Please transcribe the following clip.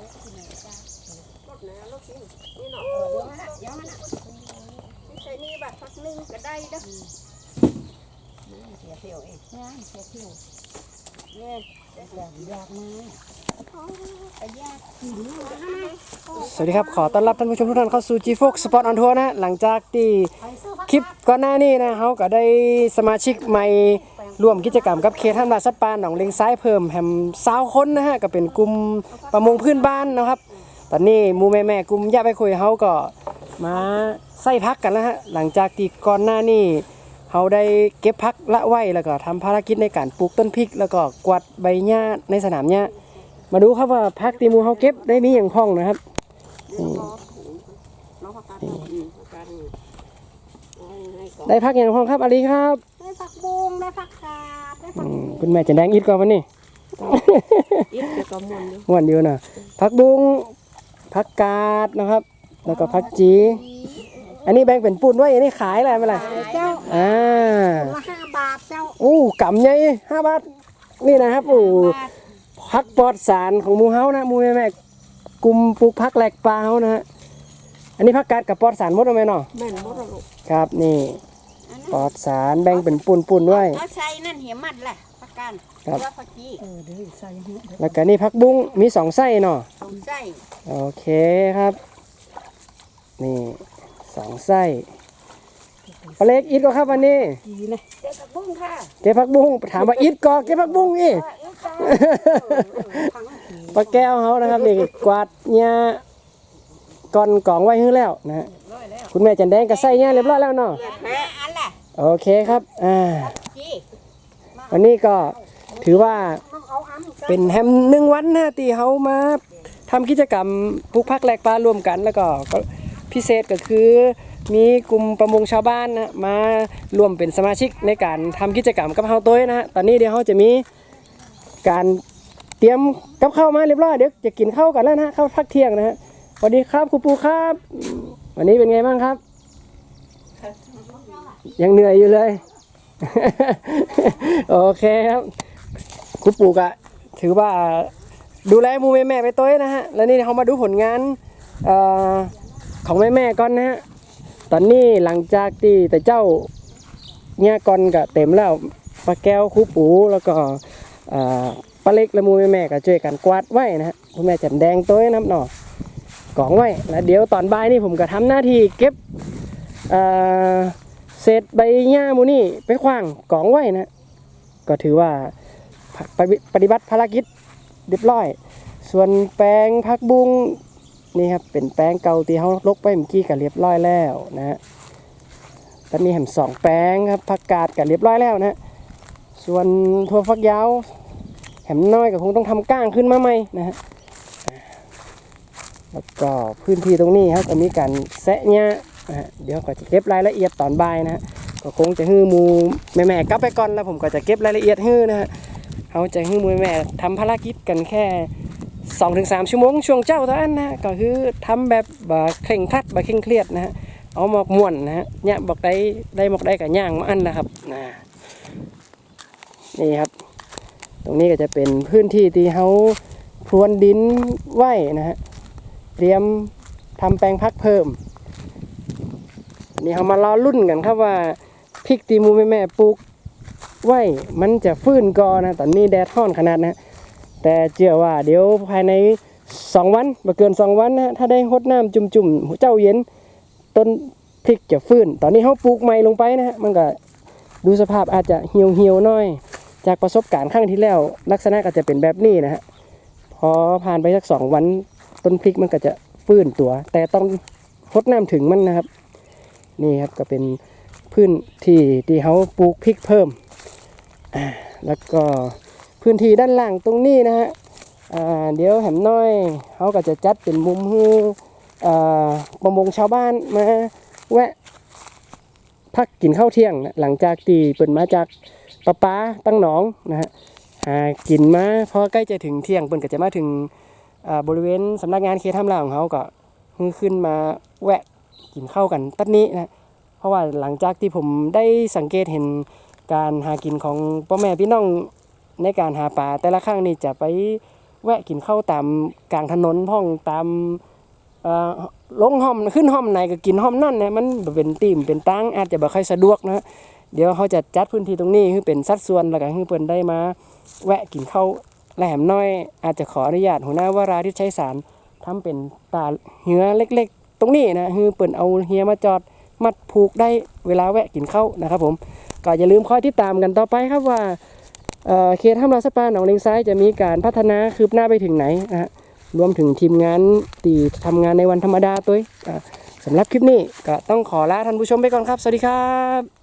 รถนะรถสินี่เนาะเดี๋ยวมันอะไม่ใช่นี่แบบพักหนึ่งก็ได้เด้อเสียเที่ยวเองนเสียเที่ยวเนี่ยอยากอยากมากสวัสดีครับ ขอต้อนรับท่านผู้ชมทุกท่านเข้าสู่ G Fox Spot on Tour นะ หลังจากที่คลิปก่อนหน้านี้นะเขาก็ได้สมาชิกใหม่ ร่วมกิจกรรมกับเขตท่ามราสัตว์ป่าหนองเลงซ้ายเพิ่มแฮมสาวคนนะฮะก็เป็นกลุ่มประมงพื้นบ้านนะครับ ตอนนี้มูแม่แม่กลุ่มย่าไปคุยเขาก็มาใส่พักกันแล้วฮะหลังจากที่ก่อนหน้านี้เขาได้เก็บพักละไว้แล้วก็ทำภารกิจในการปลูกต้นพริก แล้วก็กวาดใบหญ้าในสนามหญ้ามาดูครับว่าพักตีมูเขาเก็บได้มีอย่างพ้องนะครับได้พักอย่างพ้องครับอาลีครับได้ผักบงได้ผัก คุณแม่จะแดงอิดก่อนวันนี้อิดเดี๋ยวก็มวนอยู่ม่วันเดียวนะผักบุ้งผักกาดนะครับ แล้วก็ผักจี อันนี้แบ่งเป็นปุ่นไว้อันนี้ขายอะไรไม่ไรเจ้าอ่าละห้าบาทเจ้าอู้กำใหญ่ห้าบาทนี่นะครับอู้บาทผักปลอดสารของหมูเฮานะหมูแม่แม่กลุ่มปลูกผักแหลกปลาเฮานะฮะอันนี้ผักกาดกับปลอดสารหมดเอาไหมเนาะแม่นหมดแล้วลูกครับนี่อัน ปลนั้นอดสารแบ่งเป็นปุ่นปุ่นๆไว้ เอาใส่นั่นเหี่ยมัดแหละผักการครับ แล้วผักจีเออเดี๋ยวใส่หัวเดี๋ยวแล้วก็นี่ผักบุ้งมีสองไส้เนาะสองไส้โอเคครับ นี่สองไส้ปลาเล็กอิดก็ครับวันนี้ กีนะเจ้าผักบุ้งค่ะเก็บผักบุ้งถามว่าอิดก็เก็บผักบุ้งอีเออเอ้ยจ้าผักปลาแก้วเขานะครับนี่กวาดเนี่ยก่อนกล่องไว้ให้แล้วนะฮะคุณแม่จันแดงก็ใส่เนี่ยเรียบร้อยแล้วเนาะเลือ โอเคครับอ่าจีวันนี้ก็ถือว่าต้องเอาอันใส่เป็นแฮมหนึ่งวันนะที่เขามาทำกิจกรรมปลูกผักแหลกปลารวมกัน แล้วก็ก็พิเศษก็คือมีกลุ่มประมงชาวบ้านนะมารวมเป็นสมาชิกในการทำกิจกรรมกับเฮาตัวนะฮะตอนนี้เดี๋ยวเขาจะมีการเตรียมกับข้าวมาเรียบร้อยเดี๋ยวจะกินข้าวกันแล้วนะฮะข้าวพักเที่ยงนะฮะสวัสดีครับครูปูครับ วันนี้เป็นไงบ้างครับ ยังเหนื่อยอยู่เลย โอเคครับครูปูกะถือว่าดูแลมูแม่แม่ไปตัวนะฮะ แล้วนี่เขามาดูผลงานอของแม่แม่ก่อนนะฮะ ตอนนี้หลังจากที่แต่เจ้าเนี่ยก่อนก็เต็มแล้วปลาแก้วคูปูแล้วก็ปลาเล็กและมูแม่แม่ก็ช่วยกันกวาดไว้นะฮะคุณแม่จันแดงตัวน้ำหน่อกองไว้ แล้วเดี๋ยวตอนบ่ายนี่ผมก็ทำหน้าที่เก็บ เศษใบหญ้ามูนี่ไปขว้างกองไว้นะ ก็ถือว่าปฏิปฏิบัติภารกิจเรียบร้อย ส่วนแปลงพักบุ้งนี่ครับเป็นแป้งเก่าที่เขาลกไปเมื่อกี้ก็เรียบร้อยแล้วนะฮะตอนนี้แหมสองแป้งครับผักกาดก็เรียบร้อยแล้วนะฮะส่วนถั่วฟักยาวแหมน้อยก็คงต้องทำก้างขึ้นมาใหม่นะฮะแล้วก็พื้นที่ตรงนี้ครับก็มีการแซะเนี่ย นะฮะเดี๋ยวก็จะเก็บรายละเอียดตอนบ่ายนะฮะก็คงจะฮื้อมูแม่ๆกลับไปก่อนแล้วผมก็จะเก็บรายละเอียดฮื้อนะฮะเขาจะฮื้อมูแม่ทำภารกิจกันแค่สองถึงสามชั่วโมงช่วงเจ้าเท่านั้นนะก็คือทำแบบบ่เคร่งครัดบ่เคร่งเครียดนะฮะเอาหมอกม่วนนะฮะเนี่ยบอกได้ได้หมอกได้กับย่างมาอันนะครับนะนี่ครับ ตรงนี้ก็จะเป็นพื้นที่ที่เขาพรวนดินไหวนะฮะเตรียมทำแปลงพักเพิ่ม อันนี้เขามารอรุ่นกันครับว่าพริกตีมูแม่แม่ปลูกไว้มันจะฟื้นกอนะ ตอนนี้แดดร้อนขนาดนะ แต่เชื่อว่าเดี๋ยวภายใน2วันบ่เกิน2วันนะ ถ้าได้หดน้ำจุ่มๆเจ้าเย็น ต้นพริกจะฟื้น ตอนนี้เขาปลูกใหม่ลงไปนะฮะ มันก็ดูสภาพอาจจะเหี่ยวเหี่ยวๆหน่อย จากประสบการณ์ครั้งที่แล้ว ลักษณะก็จะเป็นแบบนี้นะฮะ พอผ่านไปสักสองวัน ต้นพริกมันก็จะฟื้นตัว แต่ต้องหดน้ำถึงมันนะครับ นี่ครับก็เป็นพื้นที่ที่เขาปลูกพริกเพิ่ม แล้วก็พื้นที่ด้านล่างตรงนี้นะฮะเดี๋ยวแหมน้อยเขาก็จะจัดเป็นมุมให้อ่าประมงชาวบ้านมาแวะพักกินข้าวเที่ยงนะหลังจากที่เปิดมาจากปะป้าตั้งหนองนะฮะกินมาพอใกล้จะถึงเที่ยงเปิ่นก็จะมาถึงบริเวณสำนักงานเขตทำลาของเขาก็ขึ้นมาแวะ กินข้าวกันตัดนี้นะเพราะว่าหลังจากที่ผมได้สังเกตเห็นการหากินของพ่อแม่พี่น้องในการหาปลาแต่ละครั้งนี่จะไปแวะกินข้าวตามกลางถนนพ่องตามอ่อลงห้อมขึ้นห้อมไหนก็กินห้อมนั่นนะมันเป็นติ่มเป็นตั้งอาจจะบ่ค่อยสะดวกนะเดี๋ยวเขาจะจัดพื้นที่ตรงนี้คือเป็นสัดส่วนแล้วก็ให้เพิ่นได้มา แวะกินข้าวแหลมน้อย อาจจะขออนุญาตหัวหน้าวราที่ใช้สารทำเป็นตาเหือเล็ก ตรงนี้นะคือเปิดเอาเฮียมาจอดมัดผูกได้เวลาแวะกินข้าวนะครับผมก็อย่าลืมคอยติดตามกันต่อไปครับว่าเขตห้ามลาสปาหนองเลงซ้ายจะมีการพัฒนาคืบหน้าไปถึงไหนนะฮะรวมถึงทีมงานตีทำงานในวันธรรมดาตัวสำหรับคลิปนี้ก็ต้องขอลาท่านผู้ชมไปก่อนครับ สวัสดีครับ